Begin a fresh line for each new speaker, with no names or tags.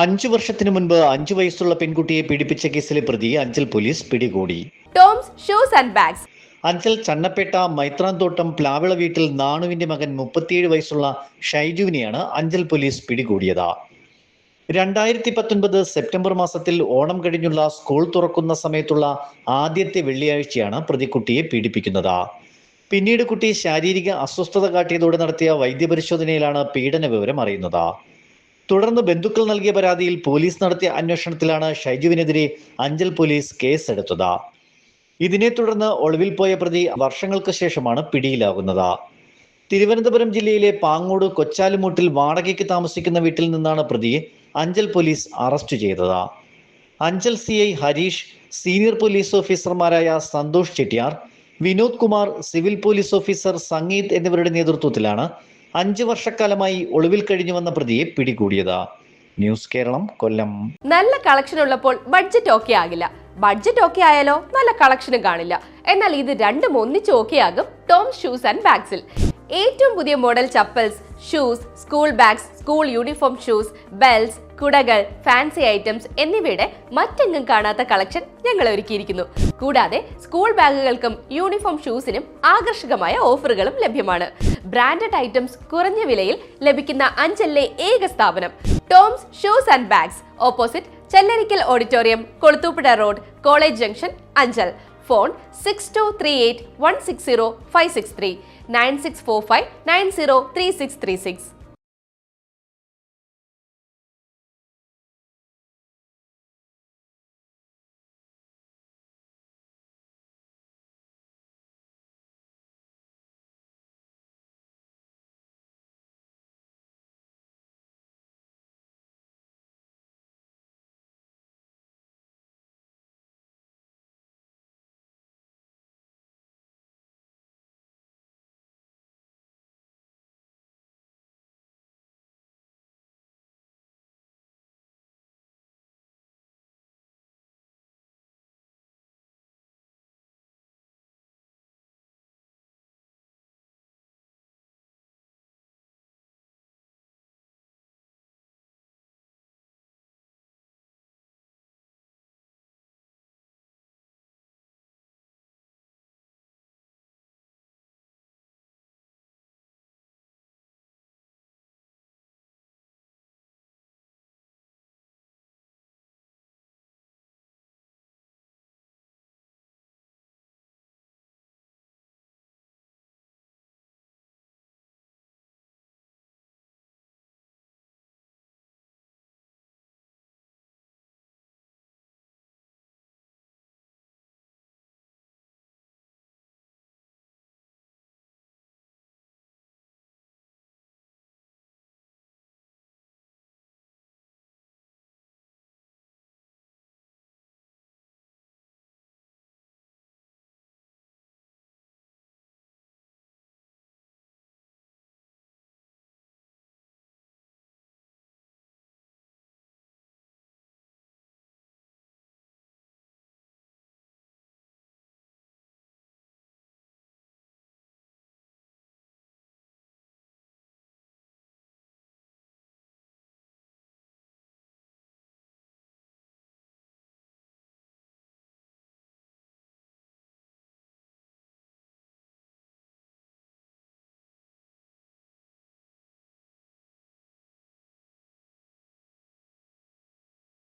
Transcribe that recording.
അഞ്ചു വർഷത്തിനു മുൻപ് അഞ്ചു വയസ്സുള്ള പെൺകുട്ടിയെ പീഡിപ്പിച്ച കേസിലെ പ്രതി അഞ്ചൽ പോലീസ് പിടികൂടി.
Toms shoes and bags.
Anchal Channappetta Maithranthottam Plavila വീട്ടിൽ നാണുവിന്റെ മകൻ മുപ്പത്തിയേഴ് വയസ്സുള്ള ഷൈജുവിനെയാണ് അഞ്ചൽ പോലീസ് പിടികൂടിയത്. രണ്ടായിരത്തി പത്തൊൻപത് സെപ്റ്റംബർ മാസത്തിൽ ഓണം കഴിഞ്ഞുള്ള സ്കൂൾ തുറക്കുന്ന സമയത്തുള്ള ആദ്യത്തെ വെള്ളിയാഴ്ചയാണ് പ്രതിക്കുട്ടിയെ പീഡിപ്പിക്കുന്നത്. പിന്നീട് കുട്ടി ശാരീരിക അസ്വസ്ഥത കാട്ടിയതോടെ നടത്തിയ വൈദ്യപരിശോധനയിലാണ് പീഡന വിവരം അറിയുന്നത്. തുടർന്ന് ബന്ധുക്കൾ നൽകിയ പരാതിയിൽ പോലീസ് നടത്തിയ അന്വേഷണത്തിലാണ് ഷൈജുവിനെതിരെ അഞ്ചൽ പോലീസ് കേസെടുത്തത്. ഇതിനെ തുടർന്ന് ഒളിവിൽ പോയ പ്രതി വർഷങ്ങൾക്ക് ശേഷമാണ് പിടിയിലാകുന്നത്. തിരുവനന്തപുരം ജില്ലയിലെ പാങ്ങോട് കൊച്ചാലുമൂട്ടിൽ വാടകയ്ക്ക് താമസിക്കുന്ന വീട്ടിൽ നിന്നാണ് പ്രതിയെ അഞ്ചൽ പോലീസ് അറസ്റ്റ് ചെയ്തത്. Anchal C I Harish senior police ഓഫീസർമാരായ Santhosh Chettiyar Vinod Kumar civil police officer Sangeeth എന്നിവരുടെ നേതൃത്വത്തിലാണ് അഞ്ച് വർഷക്കാലമായി ഒളിവിൽ കഴിഞ്ഞു വന്ന പ്രതിയെ പിടികൂടിയത്. ന്യൂസ് കേരളം കൊല്ലം.
നല്ല കളക്ഷൻ ഉള്ളപ്പോൾ ബഡ്ജറ്റ് ഓക്കെ ആകില്ല. ബഡ്ജറ്റ് ഓക്കെ ആയാലോ നല്ല കളക്ഷനും കാണില്ല. എന്നാൽ ഇത് രണ്ടും ഒന്നിച്ച് ഓക്കെ ആകും ടോം ഷൂസ് ആൻഡ് ബാഗ്സിൽ ഏറ്റവും പുതിയ model chappals shoes school bags school uniform shoes belts കുടകൾ ഫാൻസി ഐറ്റംസ് എന്നിവയുടെ മറ്റെങ്ങും കാണാത്ത കളക്ഷൻ ഞങ്ങൾ ഒരുക്കിയിരിക്കുന്നു. കൂടാതെ സ്കൂൾ ബാഗുകൾക്കും യൂണിഫോം ഷൂസിനും ആകർഷകമായ ഓഫറുകളും ലഭ്യമാണ്. ബ്രാൻഡഡ് ഐറ്റംസ് കുറഞ്ഞ വിലയിൽ ലഭിക്കുന്ന അഞ്ചലിലെ ഏക സ്ഥാപനം Toms shoes and bags opposite Chellarikkal auditorium Kulathupuzha road college junction Anchal. Phone six two three eight one six zero five six three nine six four five nine zero three six three six